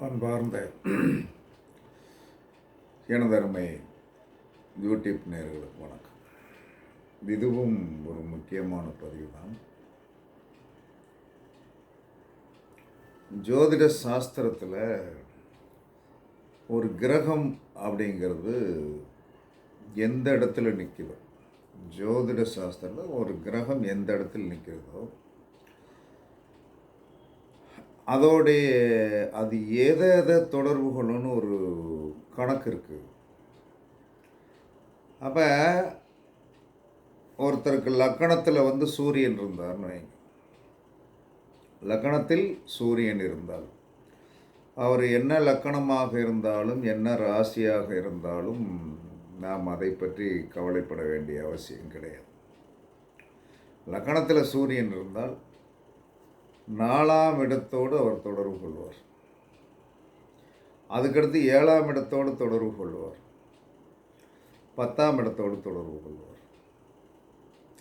அன்பார்ந்த எனதருமை யூடியூப் நேர்களுக்கு வணக்கம். இதுவும் ஒரு முக்கியமான பதிவு தான் ஜோதிட சாஸ்திரத்தில் ஒரு கிரகம் அப்படிங்கிறது எந்த இடத்துல நிற்கிறோம் ஜோதிட சாஸ்திரத்தில் ஒரு கிரகம் எந்த இடத்துல நிற்கிறதோ அதோடைய அது எதை எதை ஒரு கணக்கு இருக்குது அப்போ ஒருத்தருக்கு லக்கணத்தில் வந்து சூரியன் இருந்தார்னு வைங்க. லக்கணத்தில் சூரியன் இருந்தால் அவர் என்ன லக்கணமாக இருந்தாலும் என்ன ராசியாக இருந்தாலும் நாம் அதை பற்றி கவலைப்பட வேண்டிய அவசியம் கிடையாது. லக்கணத்தில் சூரியன் இருந்தால் நாலாம் இடத்தோடு அவர் தொடர்பு கொள்வார். அதுக்கடுத்து ஏழாம் இடத்தோடு தொடர்பு கொள்வார். பத்தாம் இடத்தோடு தொடர்பு கொள்வார்.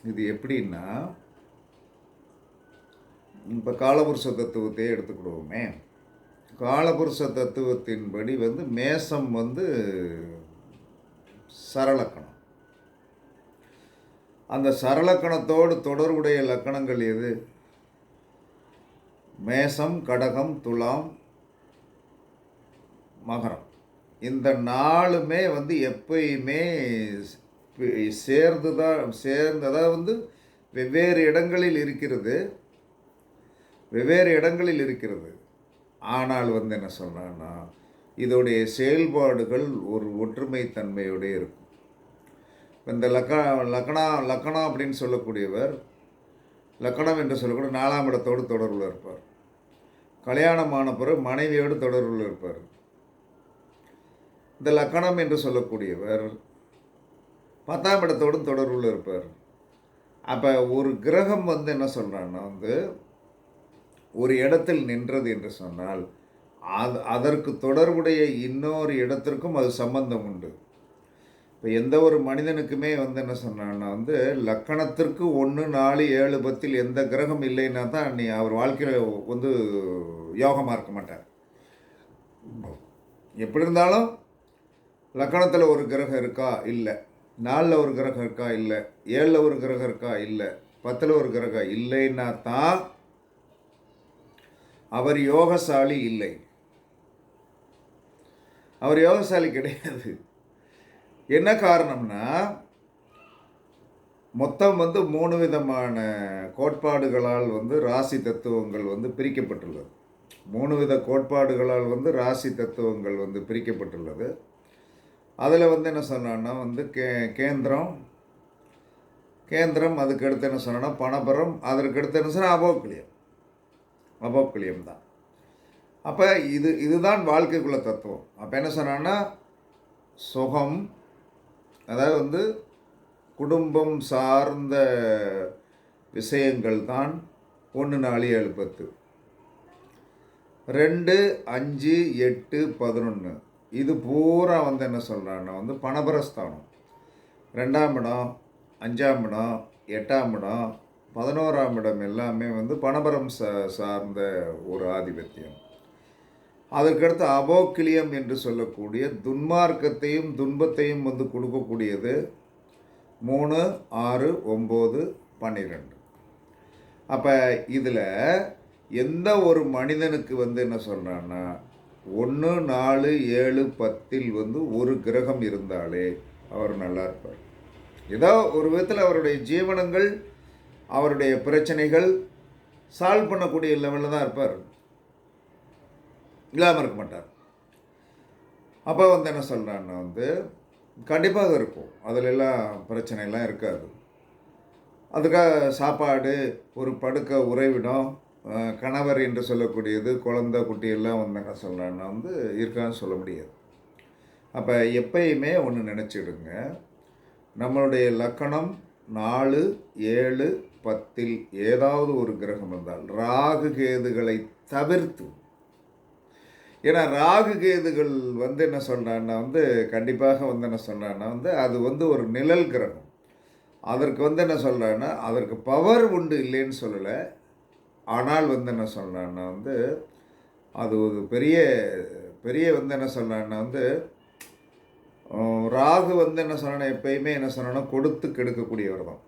இது எப்படின்னா இப்போ காலபுருஷ தத்துவத்தையே எடுத்துக்கிடுவோமே. காலபுருஷ தத்துவத்தின்படி வந்து மேசம் வந்து சரலக்கணம் அந்த சரலக்கணத்தோடு தொடர்புடைய லக்கணங்கள் எது? மேசம் கடகம் துலாம் மகரம். இந்த நாலுமே வந்து எப்பயுமே சேர்ந்து தான் சேர்ந்ததாக வந்து வெவ்வேறு இடங்களில் இருக்கிறது. வெவ்வேறு இடங்களில் இருக்கிறது. ஆனால் வந்து என்ன சொல்கிறான்னா இதோடைய செயல்பாடுகள் ஒரு ஒற்றுமைத்தன்மையோடு இருக்கும். இந்த லக்கா லக்கணா லக்கணம் அப்படின்னு சொல்லக்கூடியவர் லக்கணம் என்று சொல்லக்கூடிய நாலாம் இடத்தோடு தொடர்பில் இருப்பார். கல்யாணமான பிறகு மனைவியோடு தொடர்பில் இருப்பார். இந்த லக்கணம் என்று சொல்லக்கூடியவர் பத்தாம் இடத்தோடும் தொடர்பில் இருப்பார். அப்போ ஒரு கிரகம் வந்து என்ன சொல்கிறான்னா வந்து ஒரு இடத்தில் நின்றது என்று சொன்னால் அது அதற்கு தொடர்புடைய இன்னொரு இடத்திற்கும் அது சம்பந்தம் உண்டு. இப்போ எந்த ஒரு மனிதனுக்குமே வந்து என்ன சொன்னான்னா வந்து லக்கணத்திற்கு ஒன்று நாலு ஏழு பத்தில் எந்த கிரகம் இல்லைன்னா தான் நீ அவர் வாழ்க்கையில் வந்து யோகமாக இருக்க மாட்டார். எப்படி இருந்தாலும் லக்கணத்தில் ஒரு கிரகம் இருக்கா? இல்லை. நாலில் ஒரு கிரகம் இருக்கா? இல்லை. ஏழில் ஒரு கிரகம் இருக்கா? இல்லை. பத்தில் ஒரு கிரகம் இல்லைன்னா தான் அவர் யோகசாலி இல்லை. அவர் யோகசாலி கிடையாது. என்ன காரணம்னா மொத்தம் வந்து மூணு விதமான கோட்பாடுகளால் வந்து ராசி தத்துவங்கள் வந்து பிரிக்கப்பட்டுள்ளது. மூணு வித கோட்பாடுகளால் வந்து ராசி தத்துவங்கள் வந்து பிரிக்கப்பட்டுள்ளது. அதில் வந்து என்ன சொன்னான்னா வந்து கே கேந்திரம். கேந்திரம் அதுக்கு அடுத்து என்ன சொன்னா பணபரம். அதற்கு அடுத்து என்ன சொன்னால் அபோக்கிளியம் அபோக்கிலியம் தான். அப்போ இது இதுதான் வாழ்க்கைக்குள்ள தத்துவம். அப்போ என்ன சொன்னான்னா சுகம் அதாவது வந்து குடும்பம் சார்ந்த விஷயங்கள் தான் ஒன்று நாலு ஏழு பத்து. ரெண்டு அஞ்சு எட்டு பதினொன்று இது பூரா வந்து என்ன சொல்கிறான்னா வந்து பணபரஸ்தானம். ரெண்டாம் இடம் அஞ்சாம் இடம் எட்டாம் இடம் பதினோராம் இடம் எல்லாமே வந்து பணபரம் சா சார்ந்த ஒரு ஆதிபத்தியம். அதற்கடுத்து அபோக்கிலியம் என்று சொல்லக்கூடிய துன்மார்க்கத்தையும் துன்பத்தையும் வந்து கொடுக்கக்கூடியது மூணு ஆறு ஒம்பது பன்னிரெண்டு. அப்போ இதில் எந்த ஒரு மனிதனுக்கு வந்து என்ன சொல்கிறான்னா ஒன்று நாலு ஏழு பத்தில் வந்து ஒரு கிரகம் இருந்தாலே அவர் நல்லா இருப்பார். ஏதோ ஒரு விதத்தில் அவருடைய ஜீவனங்கள் அவருடைய பிரச்சனைகள் சால்வ் பண்ணக்கூடிய லெவலில் தான் இருப்பார். இல்லாமல் இருக்க மாட்டார். அப்போ வந்து என்ன சொல்கிறான்னா வந்து கண்டிப்பாக இருக்கும். அதில் எல்லாம் பிரச்சனைலாம் இருக்காது. அதுக்காக சாப்பாடு ஒரு படுக்க உறைவிடம் கணவர் என்று சொல்லக்கூடியது குழந்த குட்டியெல்லாம் வந்து என்ன சொல்கிறான்னா வந்து இருக்கான்னு சொல்ல முடியாது. அப்போ எப்பயுமே ஒன்று நினச்சிடுங்க. நம்மளுடைய லக்கணம் நாலு ஏழு பத்தில் ஏதாவது ஒரு கிரகம் இருந்தால் ராகு கேதுகளை தவிர்த்து ஏன்னா ராகு கேதுகள் வந்து என்ன சொல்கிறான்னா வந்து கண்டிப்பாக வந்து என்ன சொல்கிறான்னா வந்து அது வந்து ஒரு நிழல் கிரகம். அதற்கு வந்து என்ன சொல்கிறான்னா அதற்கு பவர் உண்டு இல்லைன்னு சொல்லலை. ஆனால் வந்து என்ன சொல்கிறான்னா வந்து அது ஒரு பெரிய பெரிய வந்து என்ன சொல்கிறான்னா வந்து ராகு வந்து என்ன சொல்கிறேன்னா எப்பயுமே என்ன சொல்கிறேன்னா கொடுத்து கெடுக்கக்கூடியவர் தான்.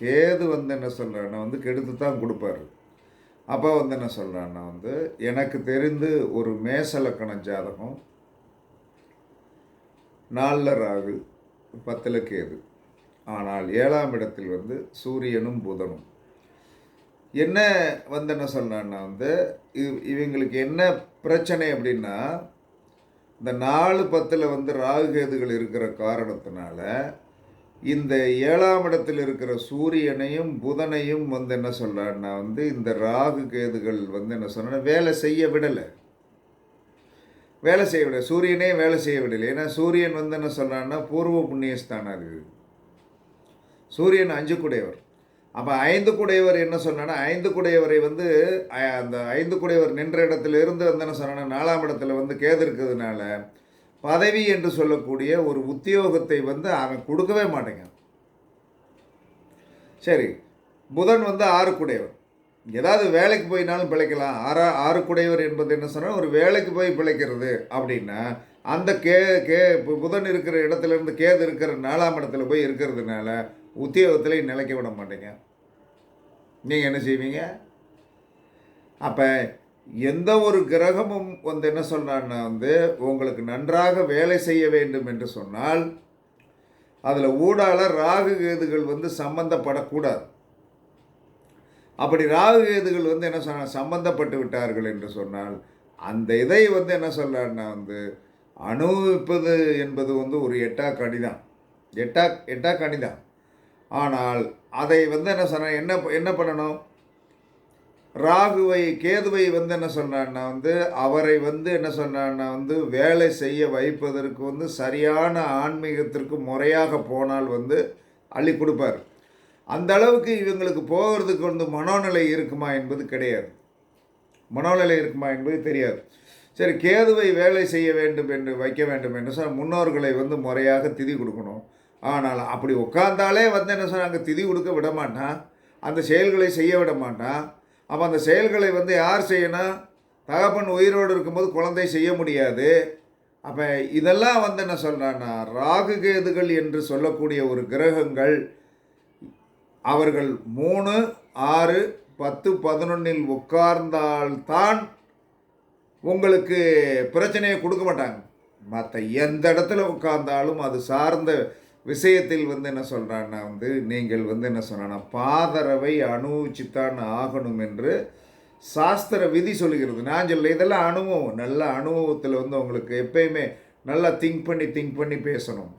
கேது வந்து என்ன சொல்கிறான்னா வந்து கெடுத்து தான் கொடுப்பாரு. அப்போ வந்து என்ன சொல்கிறான்னா வந்து எனக்கு தெரிந்து ஒரு மேசலக்கண ஜாதகம் நாலில் ராகு பத்தில் கேது. ஆனால் ஏழாம் இடத்தில் வந்து சூரியனும் புதனும். என்ன வந்து என்ன சொல்கிறான்னா வந்து இவ் இவங்களுக்கு என்ன பிரச்சனை அப்படின்னா இந்த நாலு பத்தில் வந்து ராகு கேதுகள் இருக்கிற காரணத்தினால இந்த ஏழாம் இடத்தில் இருக்கிற சூரியனையும் புதனையும் வந்து என்ன சொல்கிறான்னா வந்து இந்த ராகு கேதுகள் வந்து என்ன சொன்னால் வேலை செய்ய விடலை. வேலை செய்ய விட சூரியனே வேலை செய்ய விடலை. ஏன்னா சூரியன் வந்து என்ன சொல்கிறான்னா பூர்வ புண்ணியஸ்தானம் இருக்குது. சூரியன் அஞ்சு குடையவர் அப்போ ஐந்து குடையவர் என்ன சொன்னான்னா ஐந்து குடையவரை வந்து அந்த ஐந்து குடையவர் நின்ற இடத்துல இருந்து வந்து என்ன சொன்னா நாலாம் இடத்துல வந்து கேது இருக்கிறதுனால பதவி என்று சொல்லக்கூடிய ஒரு உத்தியோகத்தை வந்து அவன் கொடுக்கவே மாட்டேங்க. சரி புதன் வந்து ஆறுக்குடையவர். ஏதாவது வேலைக்கு போயினாலும் பிழைக்கலாம். ஆறா ஆறுக்குடையவர் என்பது என்ன சொன்னால் ஒரு வேலைக்கு போய் பிழைக்கிறது அப்படின்னா அந்த கே கே புதன் இருக்கிற இடத்துலேருந்து கேது இருக்கிற நாலாம் இடத்துல போய் இருக்கிறதுனால உத்தியோகத்தில் நிலைக்க விட மாட்டேங்க. நீங்கள் என்ன செய்வீங்க? அப்போ எந்த ஒரு கிரகமும் வந்து என்ன சொல்றான்னா வந்து உங்களுக்கு நன்றாக வேலை செய்ய வேண்டும் என்று சொன்னால் அதில் ஊடால ராகு கேதுகள் வந்து சம்பந்தப்படக்கூடாது. அப்படி ராகு கேதுகள் வந்து என்ன சொன்ன சம்பந்தப்பட்டு விட்டார்கள் என்று சொன்னால் அந்த இதை வந்து என்ன சொல்கிறான்னா வந்து அனுபவிப்பது என்பது வந்து ஒரு எட்டா கணிதான் எட்டா எட்டா கணிதான் ஆனால் அதை வந்து என்ன சொன்ன என்ன என்ன பண்ணணும்? ராகுவை கேதுவை வந்து என்ன சொல்றான்னா வந்து அவரை வந்து என்ன சொல்றான்னா வந்து வேலை செய்ய வைப்பதற்கு வந்து சரியான ஆன்மீகத்திற்கு முறையாக போனால் வந்து அள்ளி கொடுப்பார். அந்த அளவுக்கு இவங்களுக்கு போகிறதுக்கு வந்து மனோநிலை இருக்குமா என்பது கிடையாது. மனோநிலை இருக்குமா என்பது தெரியாது. சரி கேதுவை வேலை செய்ய வேண்டும் என்று வைக்க வேண்டும் என்று சொன்னால் முன்னோர்களை வந்து முறையாக திதி கொடுக்கணும். ஆனால் அப்படி உட்காந்தாலே வந்து என்ன சொன்னாங்க திதி கொடுக்க விட மாட்டான். அந்த செயல்களை செய்ய விட மாட்டான். அப்போ அந்த செயல்களை வந்து யார் செய்யணும்? தகப்பன் உயிரோடு இருக்கும்போது குழந்தை செய்ய முடியாது. அப்போ இதெல்லாம் வந்து என்ன சொல்கிறான்னா ராகு கேதுகள் என்று சொல்லக்கூடிய ஒரு கிரகங்கள் அவர்கள் மூணு ஆறு பத்து பதினொன்னில் உட்கார்ந்தால்தான் உங்களுக்கு பிரச்சனையை கொடுக்க மாட்டாங்க. மற்ற எந்த இடத்துல உட்கார்ந்தாலும் அது சார்ந்த விஷயத்தில் வந்து என்ன சொல்கிறான்னா வந்து நீங்கள் வந்து என்ன சொன்னா பாதரவை அனுபவிச்சுத்தான் ஆகணும் என்று சாஸ்திர விதி சொல்லுகிறது. நான் சொல்ல இதெல்லாம் அனுபவம். நல்ல அனுபவத்தில் வந்து உங்களுக்கு எப்பயுமே நல்லா திங்க் பண்ணி திங்க் பண்ணி பேசணும்.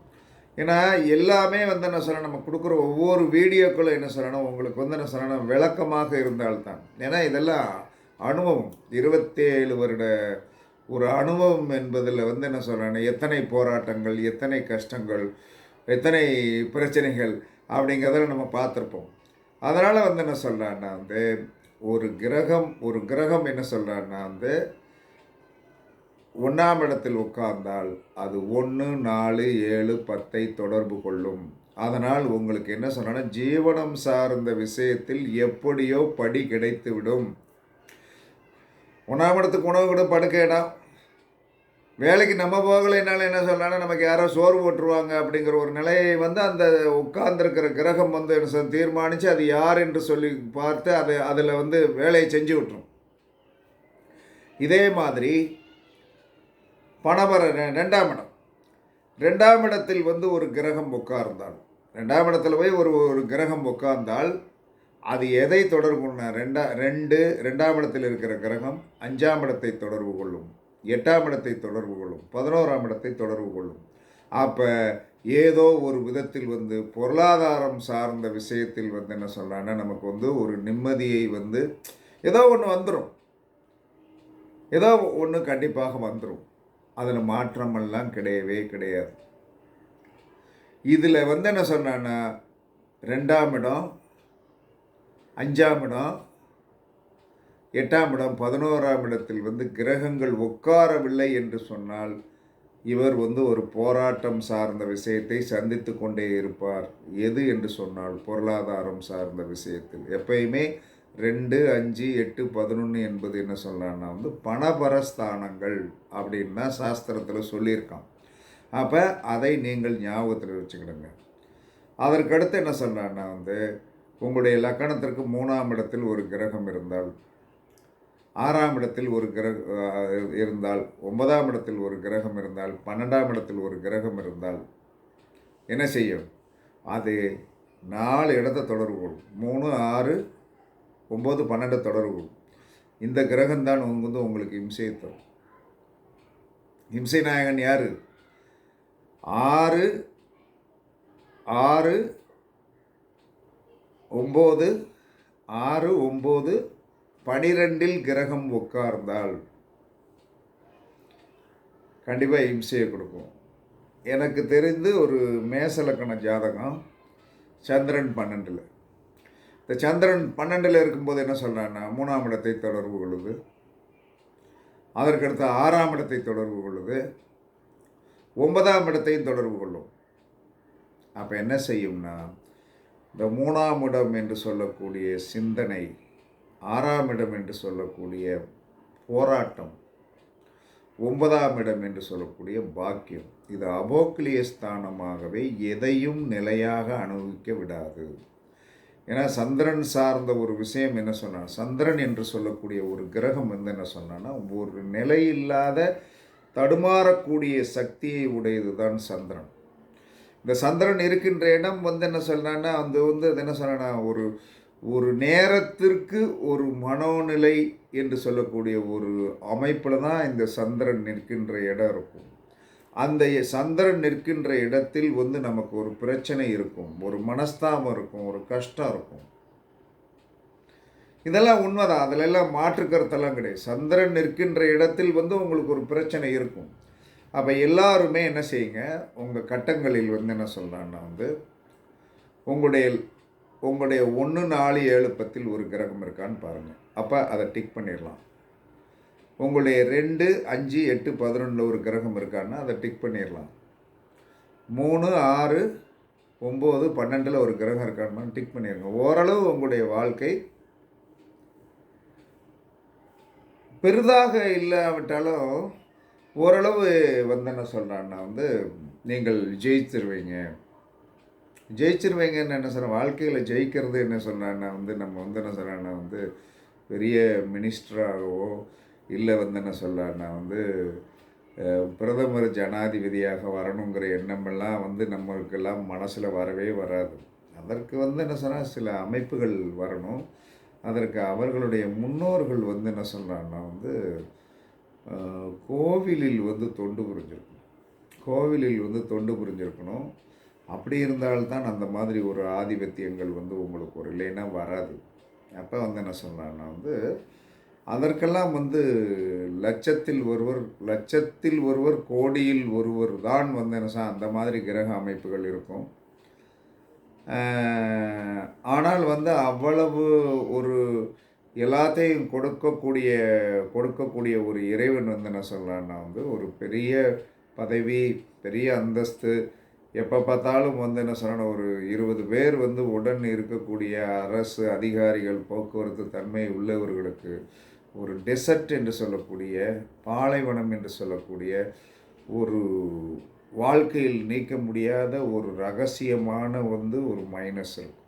ஏன்னா எல்லாமே வந்து என்ன சொல்ல நம்ம கொடுக்குற ஒவ்வொரு வீடியோக்களும் என்ன சொல்லணும் உங்களுக்கு வந்து என்ன சொல்லணும் விளக்கமாக இருந்தால்தான். ஏன்னா இதெல்லாம் அனுபவம். இருபத்தேழு வருட ஒரு அனுபவம் என்பதில் வந்து என்ன சொல்கிறேன் எத்தனை போராட்டங்கள் எத்தனை கஷ்டங்கள் எத்தனை பிரச்சனைகள் அப்படிங்கிறத நம்ம பார்த்துருப்போம். அதனால் வந்து என்ன சொல்கிறான்னா வந்து ஒரு கிரகம் ஒரு கிரகம் என்ன சொல்கிறான்னா வந்து ஒன்றாம் இடத்தில் உட்கார்ந்தால் அது ஒன்று நாலு ஏழு பத்தை தொடர்பு கொள்ளும். அதனால் உங்களுக்கு என்ன சொன்னா ஜீவனம் சார்ந்த விஷயத்தில் எப்படியோ படி கிடைத்து விடும் ஒன்றாம் இடத்துக்கு உணவு கூட படுக்க இடம் வேலைக்கு நம்ம போகலைனால என்ன சொல்லலாம் நமக்கு யாரோ சோறு போட்டுருவாங்க அப்படிங்கிற ஒரு நிலையை வந்து அந்த உட்கார்ந்துருக்கிற கிரகம் வந்து என்ன தீர்மானித்து அது யார் என்று சொல்லி பார்த்து அதை அதில் வந்து வேலையை செஞ்சு விட்டுரும். இதே மாதிரி பணபர ரெண்டாம் இடம். ரெண்டாம் இடத்தில் வந்து ஒரு கிரகம் உட்கார்ந்தால் ரெண்டாம் இடத்துல போய் ஒரு ஒரு கிரகம் உட்கார்ந்தால் அது எதை தொடர்பு ரெண்டா ரெண்டு ரெண்டாம் இடத்தில் இருக்கிற கிரகம் அஞ்சாம் இடத்தை தொடர்பு கொள்ளும். எட்டாம் இடத்தை தொடர்பு கொள்ளும் பதினோராம் இடத்தை தொடர்பு கொள்ளும். அப்போ ஏதோ ஒரு விதத்தில் வந்து பொருளாதாரம் சார்ந்த விஷயத்தில் வந்து என்ன சொல்கிறாங்கன்னா நமக்கு வந்து ஒரு நிம்மதியை வந்து ஏதோ ஒன்று வந்துடும் ஏதோ ஒன்று கண்டிப்பாக வந்துடும் அதில் மாற்றமெல்லாம் கிடையவே கிடையாது. இதில் வந்து என்ன சொன்னான்னா ரெண்டாம் இடம் அஞ்சாம் இடம் எட்டாம் இடம் பதினோராம் இடத்தில் வந்து கிரகங்கள் உட்காரவில்லை என்று சொன்னால் இவர் வந்து ஒரு போராட்டம் சார்ந்த விஷயத்தை சந்தித்து கொண்டே இருப்பார். எது என்று சொன்னால் பொருளாதாரம் சார்ந்த விஷயத்தில். எப்பயுமே ரெண்டு அஞ்சு எட்டு பதினொன்று என்பது என்ன சொல்லலாம்னா வந்து பணபரஸ்தானங்கள் அப்படின்னா சாஸ்திரத்தில் சொல்லியிருக்கான். அப்போ அதை நீங்கள் ஞாபகத்தில் வச்சுக்கிடுங்க. அதற்கடுத்து என்ன சொல்கிறான்னா வந்து உங்களுடைய லக்கணத்திற்கு மூணாம் இடத்தில் ஒரு கிரகம் இருந்தால் ஆறாம் இடத்தில் ஒரு கிரக இருந்தால் ஒன்பதாம் இடத்தில் ஒரு கிரகம் இருந்தால் பன்னெண்டாம் இடத்தில் ஒரு கிரகம் இருந்தால் என்ன செய்யும்? அது நாலு இடத்தை தொடர்பு கொள்ளும். மூணு ஆறு ஒம்பது பன்னெண்டு தொடர்பு கொள்ளும். இந்த கிரகம்தான் வந்து உங்களுக்கு இம்சையை தரும். இம்சை நாயகன் யார்? ஆறு ஆறு ஒம்பது ஆறு ஒம்பது பனிரெண்டில் கிரகம் உட்கார்ந்தால் கண்டிப்பாக இம்சையை கொடுக்கும். எனக்கு தெரிந்து ஒரு மேசலக்கண ஜாதகம் சந்திரன் பன்னெண்டில். இந்த சந்திரன் பன்னெண்டில் இருக்கும்போது என்ன சொல்கிறான்னா மூணாம் இடத்தை தொடர்பு கொள்ளுது. அதற்கடுத்து ஆறாம் இடத்தை தொடர்பு கொள்ளுது. ஒன்பதாம் இடத்தையும் தொடர்பு கொள்ளும். அப்போ என்ன செய்யும்னா இந்த மூணாம் இடம் என்று சொல்லக்கூடிய சிந்தனை ஆறாம் இடம் என்று சொல்லக்கூடிய போராட்டம் ஒன்பதாம் இடம் என்று சொல்லக்கூடிய பாக்கியம். இது அபோக்லிய ஸ்தானமாகவே எதையும் நிலையாக அனுபவிக்க விடாது. ஏன்னா சந்திரன் சார்ந்த ஒரு விஷயம் என்ன சொன்னால் சந்திரன் என்று சொல்லக்கூடிய ஒரு கிரகம் வந்து என்ன சொன்னான்னா ஒரு நிலையில்லாத தடுமாறக்கூடிய சக்தியை உடையது தான் சந்திரன். இந்த சந்திரன் இருக்கின்ற இடம் வந்து என்ன சொன்னான்னா அந்த வந்து அது என்ன சொன்னா ஒரு ஒரு நேரத்திற்கு ஒரு மனோநிலை என்று சொல்லக்கூடிய ஒரு அமைப்பில் தான் இந்த சந்திரன் நிற்கின்ற இடம் இருக்கும். அந்த சந்திரன் நிற்கின்ற இடத்தில் வந்து நமக்கு ஒரு பிரச்சனை இருக்கும். ஒரு மனஸ்தாபம் இருக்கும். ஒரு கஷ்டம் இருக்கும். இதெல்லாம் உண்மைதான். அதில் எல்லாம் மாற்று கருத்தெல்லாம் கிடையாது. சந்திரன் நிற்கின்ற இடத்தில் வந்து உங்களுக்கு ஒரு பிரச்சனை இருக்கும். அப்போ எல்லாருமே என்ன செய்யுங்க? உங்கள் கட்டங்களில் வந்து என்ன சொல்கிறான்னா வந்து உங்களுடைய உங்களுடைய ஒன்று நாலு ஏழு பத்தில் ஒரு கிரகம் இருக்கான்னு பாருங்கள் அப்போ அதை டிக் பண்ணிடலாம். உங்களுடைய ரெண்டு அஞ்சு எட்டு பதினொன்றில் ஒரு கிரகம் இருக்கான்னா அதை டிக் பண்ணிடலாம். மூணு ஆறு ஒம்பது பன்னெண்டில் ஒரு கிரகம் இருக்கான்னு டிக் பண்ணிடுங்க. ஓரளவு உங்களுடைய வாழ்க்கை பெரிதாக இல்லாவிட்டாலும் ஓரளவு வந்து என்ன சொல்கிறான்னா வந்து நீங்கள் ஜெயிச்சிருவீங்க. ஜெயிச்சிருவீங்கன்னு என்ன சொல்கிறேன் வாழ்க்கையில் ஜெயிக்கிறது என்ன சொன்னான்னா வந்து நம்ம வந்து என்ன சொல்கிறேன்னா வந்து பெரிய மினிஸ்டராகவோ இல்லை வந்து என்ன சொல்கிறான்னா வந்து பிரதமர் ஜனாதிபதியாக வரணுங்கிற எண்ணமெல்லாம் வந்து நம்மளுக்கெல்லாம் மனசில் வரவே வராது. அதற்கு வந்து என்ன சொன்னால் சில அமைப்புகள் வரணும். அதற்கு அவர்களுடைய முன்னோர்கள் வந்து என்ன சொல்கிறாங்கன்னா வந்து கோவிலில் வந்து தொண்டு புரிஞ்சிருக்கணும். கோவிலில் வந்து தொண்டு புரிஞ்சிருக்கணும். அப்படி இருந்தால்தான் அந்த மாதிரி ஒரு ஆதிபத்தியங்கள் வந்து உங்களுக்கு ஒரு இல்லைன்னா வராது. அப்போ வந்து என்ன சொல்கிறாங்கன்னா வந்து அதற்கெல்லாம் வந்து லட்சத்தில் ஒருவர் லட்சத்தில் ஒருவர் கோடியில் ஒருவர் தான் வந்து என்ன அந்த மாதிரி கிரக அமைப்புகள் இருக்கும். ஆனால் வந்து அவ்வளவு ஒரு எல்லாத்தையும் கொடுக்கக்கூடிய கொடுக்கக்கூடிய ஒரு இறைவன் வந்து என்ன சொல்கிறான்னா வந்து ஒரு பெரிய பதவி பெரிய அந்தஸ்து எப்போ பார்த்தாலும் வந்து என்ன சொல்லணும் ஒரு இருபது பேர் வந்து உடன் இருக்கக்கூடிய அரசு அதிகாரிகள் போக்குவரத்து தன்மை உள்ளவர்களுக்கு ஒரு டெசர்ட் என்று சொல்லக்கூடிய பாலைவனம் என்று சொல்லக்கூடிய ஒரு வாழ்க்கையில் நீக்க முடியாத ஒரு ரகசியமான வந்து ஒரு மைனஸ் இருக்கும்.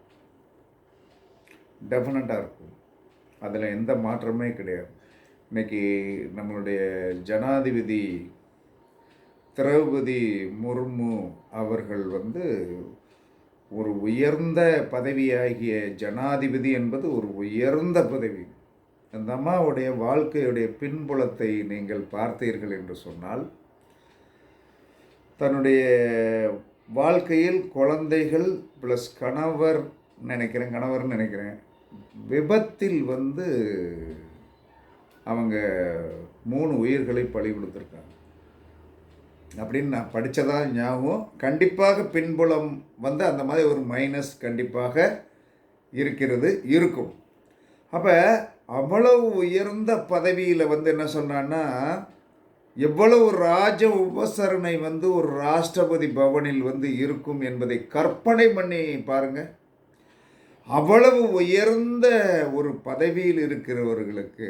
டெஃபினட்டாக இருக்கும். அதில் எந்த மாற்றமே கிடையாது. இன்னைக்கு நம்மளுடைய ஜனாதிபதி திரௌபதி முர்மு அவர்கள் வந்து ஒரு உயர்ந்த பதவியாகிய ஜனாதிபதி என்பது ஒரு உயர்ந்த பதவி. அந்த அம்மாவுடைய வாழ்க்கையுடைய பின்புலத்தை நீங்கள் பார்த்தீர்கள் என்று சொன்னால் தன்னுடைய வாழ்க்கையில் குழந்தைகள் ப்ளஸ் கணவர் நினைக்கிறேன் கணவர்னு நினைக்கிறேன். விபத்தில் வந்து அவங்க மூணு உயிர்களை பழி கொடுத்துருக்காங்க. அப்படின்னு நான் படித்ததா ஞாபகம். கண்டிப்பாக பின்புலம் வந்து அந்த மாதிரி ஒரு மைனஸ் கண்டிப்பாக இருக்கிறது இருக்கும். அப்போ அவ்வளவு உயர்ந்த பதவியில் வந்து என்ன சொன்னான்னா எவ்வளவு ராஜ உபசரணை வந்து ஒரு ராஷ்டிரபதி பவனில் வந்து இருக்கும் என்பதை கற்பனை பண்ணி பாருங்கள் அவ்வளவு உயர்ந்த ஒரு பதவியில் இருக்கிறவர்களுக்கு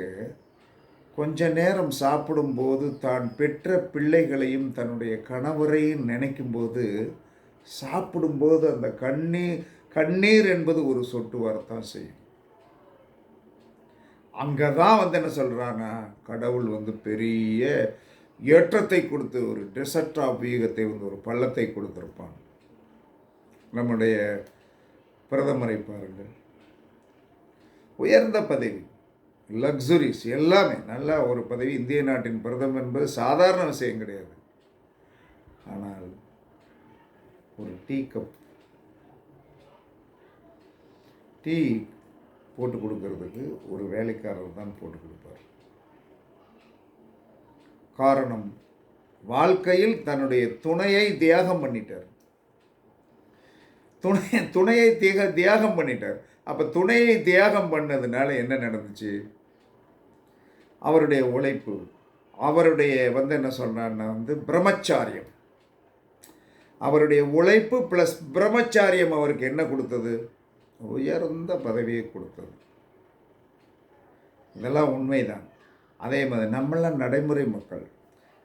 கொஞ்ச நேரம் சாப்பிடும்போது தான் பெற்ற பிள்ளைகளையும் தன்னுடைய கணவரையும் நினைக்கும்போது சாப்பிடும்போது அந்த கண்ணீர் கண்ணீர் என்பது ஒரு சொட்டு வரத்தான் செய்யும். அங்கே தான் வந்து என்ன சொல்கிறாங்க கடவுள் வந்து பெரிய ஏற்றத்தை கொடுத்து ஒரு டெசர்ட் ஆஃப் வீகத்தை வந்து ஒரு பள்ளத்தை கொடுத்துருப்பான் நம்முடைய பிரதமரை பாருங்கள். உயர்ந்த பதவி. லக்ஸுரிஸ் எல்லாமே. நல்லா ஒரு பதவி இந்திய நாட்டின் பிரதமர் என்பது சாதாரண விஷயம் கிடையாது. ஆனால் ஒரு டீ கப் டீ போட்டு கொடுக்கறதுக்கு ஒரு வேலைக்காரர் தான் போட்டு கொடுப்பார். காரணம் வாழ்க்கையில் தன்னுடைய துணையை தியாகம் பண்ணிட்டார். துணை துணையை தியாக தியாகம் பண்ணிட்டார். அப்போ துணையை தியாகம் பண்ணதுனால என்ன நடந்துச்சு? அவருடைய உழைப்பு அவருடைய வந்து என்ன சொன்னான்னா வந்து பிரம்மச்சாரியம். அவருடைய உழைப்பு ப்ளஸ் பிரம்மச்சாரியம் அவருக்கு என்ன கொடுத்தது? உயர்ந்த பதவியை கொடுத்தது. இதெல்லாம் உண்மைதான். அதே மாதிரி நம்மளாம் நடைமுறை மக்கள்.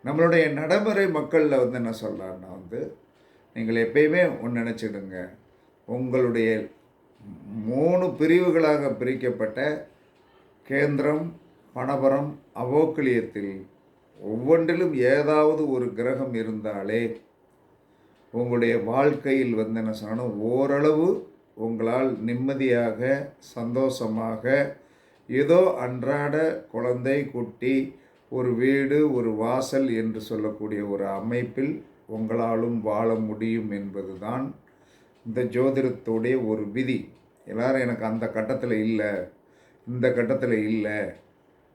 நம்மளுடைய நடைமுறை மக்களில் வந்து என்ன சொல்கிறாருன்னா வந்து நீங்கள் எப்பயுமே ஒன்று நினச்சிடுங்க உங்களுடைய மூணு பிரிவுகளாக பிரிக்கப்பட்ட கேந்திரம் பணபரம் அவோக்கிலியத்தில் ஒவ்வொன்றிலும் ஏதாவது ஒரு கிரகம் இருந்தாலே உங்களுடைய வாழ்க்கையில் வந்து என்ன சொல்லணும் ஓரளவு உங்களால் நிம்மதியாக சந்தோஷமாக ஏதோ அன்றாட குழந்தை குட்டி ஒரு வீடு ஒரு வாசல் என்று சொல்லக்கூடிய ஒரு அமைப்பில் உங்களாலும் வாழ முடியும் என்பதுதான் இந்த ஜோதிடத்துடைய ஒரு விதி. எல்லாரும் எனக்கு அந்த கட்டத்தில் இல்லை இந்த கட்டத்தில் இல்லை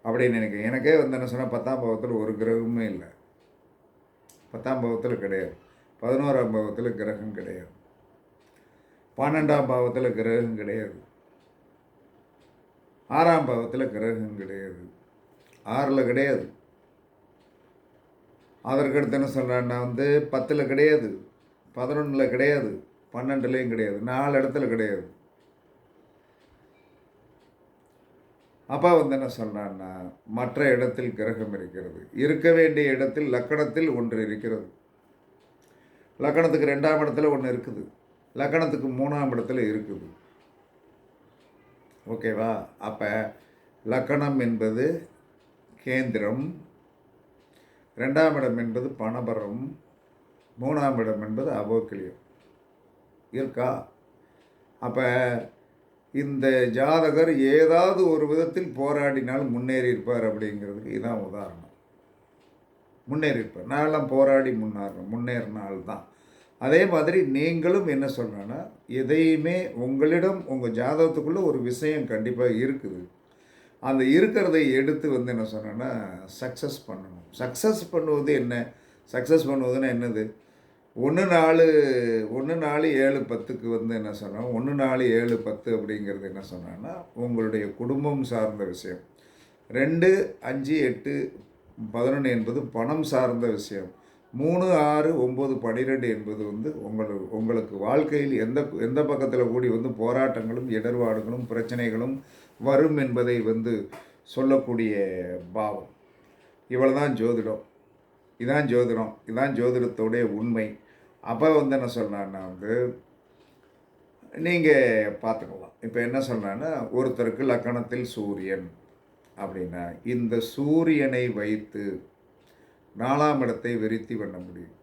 அப்படின்னு எனக்கு எனக்கே வந்து என்ன சொன்னால் பத்தாம் பாவத்தில் ஒரு கிரகமே இல்லை. பத்தாம் பாவத்தில் கிடையாது. பதினோராம் பாவத்தில் கிரகம் கிடையாது. பன்னெண்டாம் பாவத்தில் கிரகம் கிடையாது. ஆறாம் பாவத்தில் கிரகம் கிடையாது. ஆறில் கிடையாது. அதற்கடுத்து என்ன சொல்கிறான்னா வந்து பத்தில் கிடையாது. பதினொன்றில் கிடையாது. பன்னெண்டுலேயும் கிடையாது நாலு இடத்துல கிடையாது. அப்பா வந்து என்ன சொன்னான்னா மற்ற இடத்தில் கிரகம் இருக்கிறது. இருக்க வேண்டிய இடத்தில் லக்கணத்தில் ஒன்று இருக்கிறது. லக்கணத்துக்கு ரெண்டாம் இடத்துல ஒன்று இருக்குது. லக்கணத்துக்கு மூணாம் இடத்துல இருக்குது. ஓகேவா? அப்போ லக்கணம் என்பது கேந்திரம் ரெண்டாம் இடம் என்பது பணபரம் மூணாம் இடம் என்பது அபோக்கிலியம் இருக்கா? அப்போ இந்த ஜாதகர் ஏதாவது ஒரு விதத்தில் போராடினால் முன்னேறி இருப்பார் அப்படிங்கிறதுக்கு இதான் உதாரணம். முன்னேறி இருப்பார் நான்லாம் போராடி முன்னேறணும். முன்னேறினால்தான். அதே மாதிரி நீங்களும் என்ன சொல்கிறேன்னா எதையுமே உங்களிடம் உங்கள் ஜாதகத்துக்குள்ளே ஒரு விஷயம் கண்டிப்பாக இருக்குது. அந்த இருக்கிறதை எடுத்து வந்து என்ன சொன்னேன்னா சக்ஸஸ் பண்ணணும். சக்ஸஸ் பண்ணுவது என்ன? சக்ஸஸ் பண்ணுவதுன்னா என்னது? ஒன்று நாலு ஒன்று நாலு ஏழு பத்துக்கு வந்து என்ன சொன்னோம் ஒன்று நாலு ஏழு பத்து அப்படிங்கிறது என்ன சொன்னான்னா உங்களுடைய குடும்பம் சார்ந்த விஷயம். ரெண்டு அஞ்சு எட்டு பதினொன்று என்பது பணம் சார்ந்த விஷயம். மூணு ஆறு ஒம்பது பன்னிரெண்டு என்பது வந்து உங்களுக்கு உங்களுக்கு வாழ்க்கையில் எந்த எந்த பக்கத்தில் கூடி வந்து போராட்டங்களும் இடர்பாடுகளும் பிரச்சனைகளும் வரும் என்பதை வந்து சொல்லக்கூடிய பாவம். இவ்வளோ தான் ஜோதிடம். இதான் ஜோதிடம். இதான் ஜோதிடத்தோடைய உண்மை. அப்போ வந்து என்ன சொன்னான்னா வந்து நீங்கள் பார்த்துக்கலாம் இப்போ என்ன சொன்னான்னா ஒருத்தருக்கு லக்கணத்தில் சூரியன் அப்படின்னா இந்த சூரியனை வைத்து நாலாம் இடத்தை விருத்தி பண்ண முடியும்.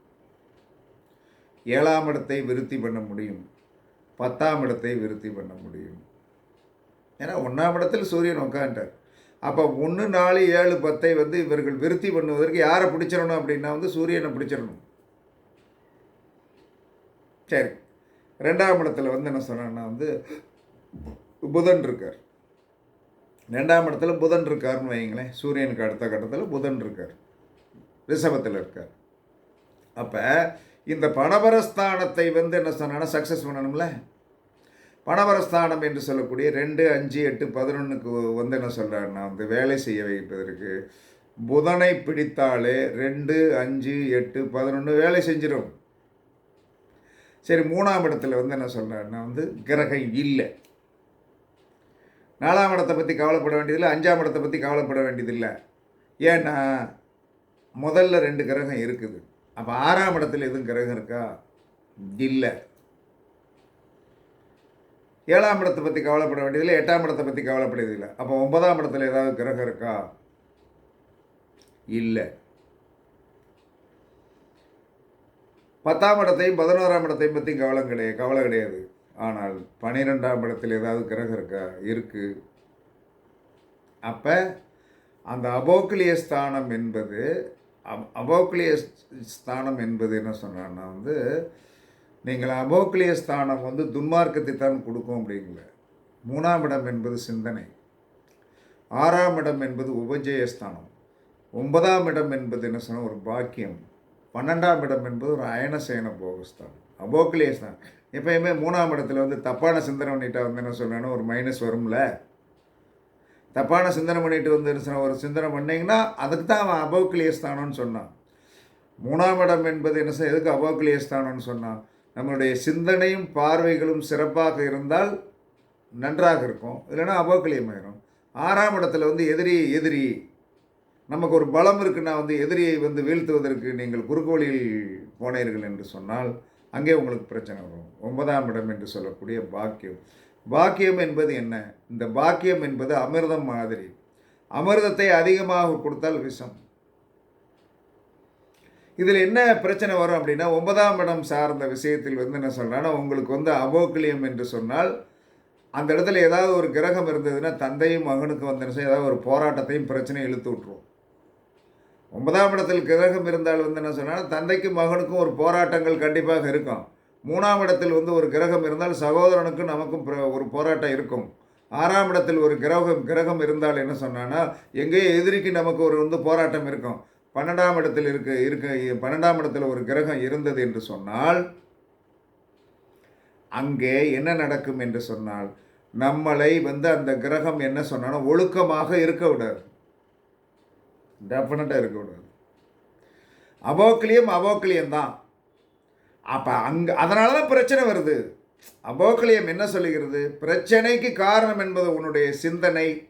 ஏழாம் இடத்தை விருத்தி பண்ண முடியும். பத்தாம் இடத்தை விருத்தி பண்ண முடியும். ஏன்னா ஒன்றாம் இடத்தில் சூரியன் உட்காந்துட்டார் அப்போ ஒன்று நாலு ஏழு பத்தை வந்து இவர்கள் விருத்தி பண்ணுவதற்கு யாரை பிடிச்சிடணும் அப்படின்னா வந்து சூரியனை பிடிச்சிடணும். சரி. ரெண்டாம் இடத்துல வந்து என்ன சொன்னேன்னா வந்து புதன் இருக்கார். ரெண்டாம் இடத்துல புதன் இருக்காருன்னு வைங்களேன் சூரியனுக்கு அடுத்த கட்டத்தில் புதன் இருக்கார். ரிஷபத்தில் இருக்கார். அப்போ இந்த பணபரஸ்தானத்தை வந்து என்ன சொன்னா சக்ஸஸ் பண்ணணும்ல? பணபரஸ்தானம் என்று சொல்லக்கூடிய ரெண்டு அஞ்சு எட்டு பதினொன்றுக்கு வந்து என்ன சொல்கிறாருன்னா வந்து வேலை செய்ய வைப்பதற்கு புதனை பிடித்தாலே ரெண்டு அஞ்சு எட்டு பதினொன்று வேலை செஞ்சிடும் சரி மூணாம் இடத்துல வந்து என்ன சொல்கிறாருன்னா வந்து கிரகம் இல்லை. நாலாம் இடத்தை பற்றி கவலைப்பட வேண்டியதில்லை அஞ்சாம் இடத்தை பற்றி கவலைப்பட வேண்டியதில்லை. ஏன்னா முதல்ல ரெண்டு கிரகம் இருக்குது. அப்போ ஆறாம் இடத்துல எதுவும் கிரகம் இருக்கா? இல்லை. ஏழாம் இடத்தை பற்றி கவலைப்பட வேண்டியதில்லை எட்டாம் இடத்தை பற்றி கவலைப்பட அப்போ ஒன்பதாம் இடத்துல ஏதாவது கிரகம் இருக்கா? இல்லை. பத்தாம் இடத்தையும் பதினோராம் இடத்தையும் பற்றி கவலை கிடையாது கவலை கிடையாது. ஆனால் பன்னிரெண்டாம் இடத்தில் ஏதாவது கிரகம் இருக்கா? இருக்குது அப்போ அந்த அபோக்லிய ஸ்தானம் என்பது அப் அபோக்லிய ஸ்தானம் என்பது என்ன சொன்னான்னா வந்து நீங்கள் அபோக்லிய ஸ்தானம் வந்து துன்மார்க்கத்தை தான் கொடுக்கும் அப்படிங்கள மூணாம் இடம் என்பது சிந்தனை. ஆறாம் இடம் என்பது உபஜயஸ்தானம் ஒன்பதாம் இடம் என்பது என்ன சொன்னால் ஒரு பாக்கியம். பன்னெண்டாம் இடம் என்பது ஒரு அயனசேன போகஸ்தானம் அபோக்லிய தான் எப்பயுமே மூணாம் இடத்துல வந்து தப்பான சிந்தனை பண்ணிட்டா வந்து என்ன சொல்கிறேன்னா ஒரு மைனஸ் வரும்ல. தப்பான சிந்தனை பண்ணிட்டு வந்து என்ன ஒரு சிந்தனை பண்ணிங்கன்னா அதுக்கு தான் அவன் அபோக்லிய தானோன்னு சொன்னான். மூணாம் இடம் என்பது என்ன செய்ய எதுக்கு அபோக்லிய தானோன்னு சொன்னான்? நம்மளுடைய சிந்தனையும் பார்வைகளும் சிறப்பாக இருந்தால் நன்றாக இருக்கும் இல்லைன்னா அபோக்லியமாயிரும். ஆறாம் இடத்துல வந்து எதிரி எதிரி. நமக்கு ஒரு பலம் இருக்குன்னா வந்து எதிரியை வந்து வீழ்த்துவதற்கு நீங்கள் குறுக்கு வழியில் போனீர்கள் என்று சொன்னால் அங்கே உங்களுக்கு பிரச்சனை வரும். ஒன்பதாம் இடம் என்று சொல்லக்கூடிய பாக்கியம். பாக்கியம் என்பது என்ன? இந்த பாக்கியம் என்பது அமிர்தம் மாதிரி. அமிர்தத்தை அதிகமாக கொடுத்தால் விஷம். இதில் என்ன பிரச்சனை வரும் அப்படின்னா ஒன்பதாம் இடம் சார்ந்த விஷயத்தில் வந்து என்ன சொல்கிறேன்னா உங்களுக்கு வந்து அபோக்கிலியம் என்று சொன்னால் அந்த இடத்துல ஏதாவது ஒரு கிரகம் இருந்ததுன்னா தந்தையும் மகனுக்கு வந்து என்ன ஏதாவது ஒரு போராட்டத்தையும் பிரச்சனையும் இழுத்து விட்ருவோம் ஒன்பதாம் இடத்தில் கிரகம் இருந்தால் வந்து என்ன சொன்னால் தந்தைக்கும் மகனுக்கும் ஒரு போராட்டங்கள் கண்டிப்பாக இருக்கும். மூணாம் இடத்தில் வந்து ஒரு கிரகம் இருந்தால் சகோதரனுக்கும் நமக்கும் ஒரு போராட்டம் இருக்கும். ஆறாம் இடத்தில் ஒரு கிரகம் கிரகம் இருந்தால் என்ன சொன்னான்னா எங்கேயோ எதிரிக்கு நமக்கு ஒரு வந்து போராட்டம் இருக்கும். பன்னெண்டாம் இடத்தில் இருக்க இருக்க பன்னெண்டாம் இடத்தில் ஒரு கிரகம் இருந்தது என்று சொன்னால் அங்கே என்ன நடக்கும் என்று சொன்னால் நம்மளை வந்து அந்த கிரகம் என்ன சொன்னாலும் ஒழுக்கமாக இருக்க விடாது. டெஃபினட்டாக இருக்கக்கூடாது. விடாது அபோக்கிலியம் அபோக்கிலியம் தான். அப்போ அங்கே அதனால தான் பிரச்சனை வருது. அபோக்கிலியம் என்ன சொல்லுகிறது? பிரச்சனைக்கு காரணம் என்பது உன்னுடைய சிந்தனை.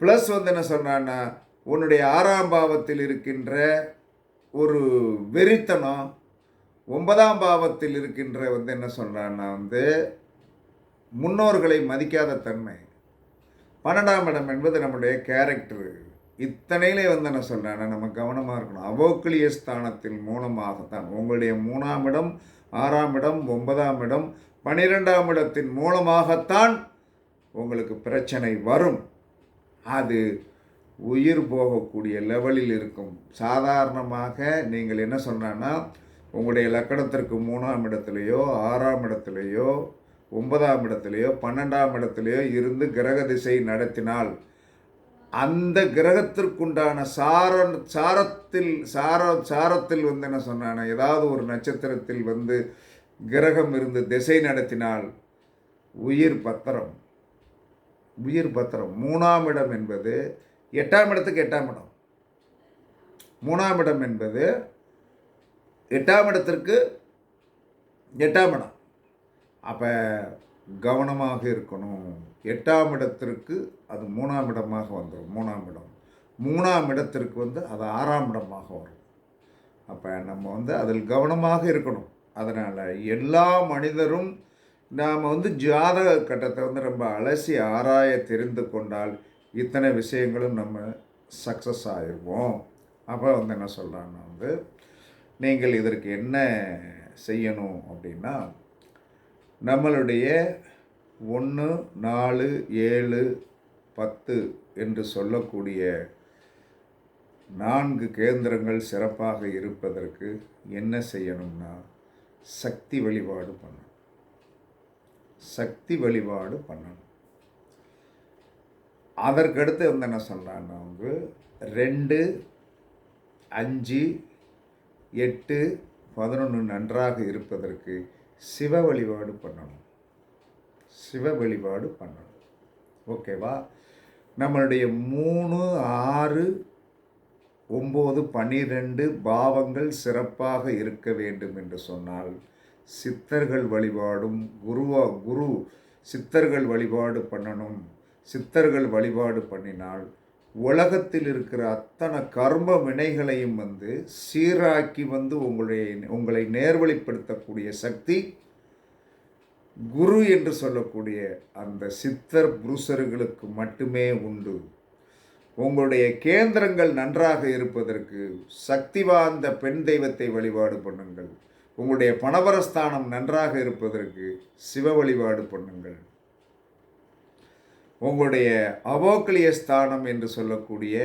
ப்ளஸ் வந்து என்ன சொன்னான்னா உன்னுடைய ஆறாம் பாவத்தில் இருக்கின்ற ஒரு வெறித்தனம் ஒன்பதாம் பாவத்தில் இருக்கின்ற வந்து என்ன சொல்கிறான்னா வந்து முன்னோர்களை மதிக்காத தன்மை. பன்னெண்டாம் இடம் என்பது நம்முடைய கேரக்டரு இத்தனையிலே வந்து என்ன சொன்னேன்னா நம்ம கவனமாக இருக்கணும். அவோக்கிலிய ஸ்தானத்தின் மூலமாகத்தான் உங்களுடைய மூணாம் இடம் ஆறாம் இடம் ஒன்பதாம் இடம் பன்னிரெண்டாம் இடத்தின் மூலமாகத்தான் உங்களுக்கு பிரச்சனை வரும். அது உயிர் போகக்கூடிய லெவலில் இருக்கும். சாதாரணமாக நீங்கள் என்ன சொன்னான்னா உங்களுடைய லக்கணத்திற்கு மூணாம் இடத்துலையோ ஆறாம் இடத்துலையோ ஒன்பதாம் இடத்துலையோ பன்னெண்டாம் இடத்துலையோ இருந்து கிரக திசை நடத்தினால் அந்த கிரகத்திற்குண்டான சார சாரத்தில் சார சாரத்தில் வந்து என்ன சொன்னானா ஏதாவது ஒரு நட்சத்திரத்தில் வந்து கிரகம் இருந்து திசை நடத்தினால் உயிர் பத்திரம். உயிர் பத்திரம். மூணாம் இடம் என்பது எட்டாம் இடத்துக்கு எட்டாம் இடம். மூணாம் இடம் என்பது எட்டாம் இடத்திற்கு எட்டாம் இடம். அப்போ கவனமாக இருக்கணும். எட்டாம் இடத்திற்கு அது மூணாம் இடமாக வந்துடும். மூணாம் இடம். மூணாம் இடத்திற்கு வந்து அது ஆறாம் இடமாக வரும். அப்போ நம்ம வந்து அதில் கவனமாக இருக்கணும். அதனால் எல்லா மனிதரும் நாம் வந்து ஜாதக கட்டத்தை வந்து ரொம்ப அலசி ஆராய தெரிந்து கொண்டால் இத்தனை விஷயங்களும் நம்ம சக்ஸஸ் ஆயிடுவோம் அப்போ வந்து என்ன சொல்கிறான்னா வந்து நீங்கள் இதற்கு என்ன செய்யணும் அப்படின்னா நம்மளுடைய ஒன்று நாலு ஏழு பத்து என்று சொல்லக்கூடிய நான்கு கேந்திரங்கள் சிறப்பாக இருப்பதற்கு என்ன செய்யணும்னா சக்தி வழிபாடு பண்ணணும். சக்தி வழிபாடு பண்ணணும். அதற்கடுத்து வந்து என்ன சொல்கிறான்னா அவங்க ரெண்டு அஞ்சு எட்டு பதினொன்று நன்றாக இருப்பதற்கு சிவ வழிபாடு பண்ணணும். சிவ வழிபாடு பண்ணணும். ஓகேவா நம்மளுடைய மூணு ஆறு ஒம்பது பன்னிரெண்டு பாவங்கள் சிறப்பாக இருக்க வேண்டும் என்று சொன்னால் சித்தர்கள் வழிபாடும் குருவா குரு சித்தர்கள் வழிபாடு பண்ணணும். சித்தர்கள் வழிபாடு பண்ணினால் உலகத்தில் இருக்கிற அத்தனை கர்ம வினைகளையும் வந்து சீராக்கி வந்து உங்களுடைய உங்களை நேர்வழிப்படுத்தக்கூடிய சக்தி குரு என்று சொல்லக்கூடிய அந்த சித்தர் புருஷர்களுக்கு மட்டுமே உண்டு. உங்களுடைய கேந்திரங்கள் நன்றாக இருப்பதற்கு சக்தி வாய்ந்த பெண் தெய்வத்தை வழிபாடு பண்ணுங்கள். உங்களுடைய பணவரஸ்தானம் நன்றாக இருப்பதற்கு சிவ வழிபாடு பண்ணுங்கள். உங்களுடைய அவோக்கலிய ஸ்தானம் என்று சொல்லக்கூடிய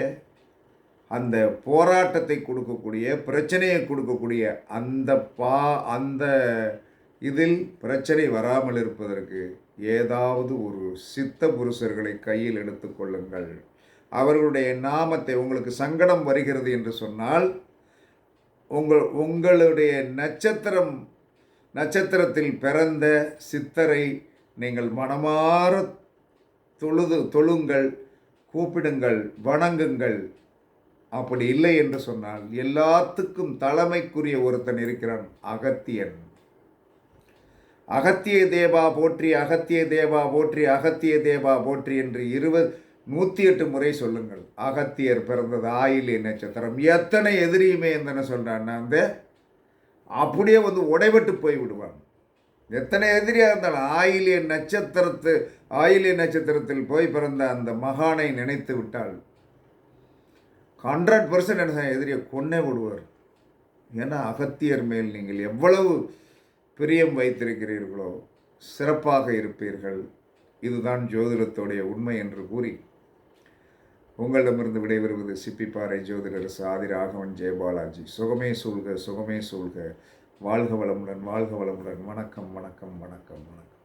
அந்த போராட்டத்தை கொடுக்கக்கூடிய பிரச்சனையை கொடுக்கக்கூடிய அந்த பா அந்த இதில் பிரச்சனை வராமல் இருப்பதற்கு ஏதாவது ஒரு சித்த புருஷர்களை கையில் எடுத்துக்கொள்ளுங்கள் அவர்களுடைய நாமத்தை உங்களுக்கு சங்கடம் வருகிறது என்று சொன்னால் உங்கள் உங்களுடைய நட்சத்திரம் நட்சத்திரத்தில் பிறந்த சித்தரை நீங்கள் மனமாற தொழுது தொழுங்கள் கூப்பிடுங்கள் வணங்குங்கள். அப்படி இல்லை என்று சொன்னால் எல்லாத்துக்கும் தலைமைக்குரிய ஒருத்தன் இருக்கிறான் அகத்தியன். அகத்திய தேவா போற்றி அகத்திய தேவா போற்றி அகத்திய தேவா போற்றி என்று இருபது நூற்றி எட்டு முறை சொல்லுங்கள். அகத்தியர் பிறந்தது ஆயிலே நட்சத்திரம். எத்தனை எதிரியுமே என்னென்ன சொல்கிறான்னா அந்த அப்படியே வந்து உடைபட்டு போய் விடுவான் எத்தனை எதிரியாக இருந்தாலும் ஆயிலிய நட்சத்திரத்து ஆயிலிய நட்சத்திரத்தில் போய் பிறந்த அந்த மகானை நினைத்து விட்டால் ஹண்ட்ரட் பர்சன்ட் என்ன எதிரியை கொன்னே விடுவார். ஏன்னா அகத்தியர் மேல் நீங்கள் எவ்வளவு பிரியம் வைத்திருக்கிறீர்களோ சிறப்பாக இருப்பீர்கள். இதுதான் ஜோதிடத்துடைய உண்மை என்று கூறி உங்களிடமிருந்து விடைபெறுவது சிப்பிப்பாறை ஜோதிடர் சாதி ராகவன் ஜெயபாலாஜி. சுகமே சூழ்க சுகமே சூழ்க. வாழ்க வளமுடன் வாழ்க வளமுடன். வணக்கம் வணக்கம் வணக்கம் வணக்கம்.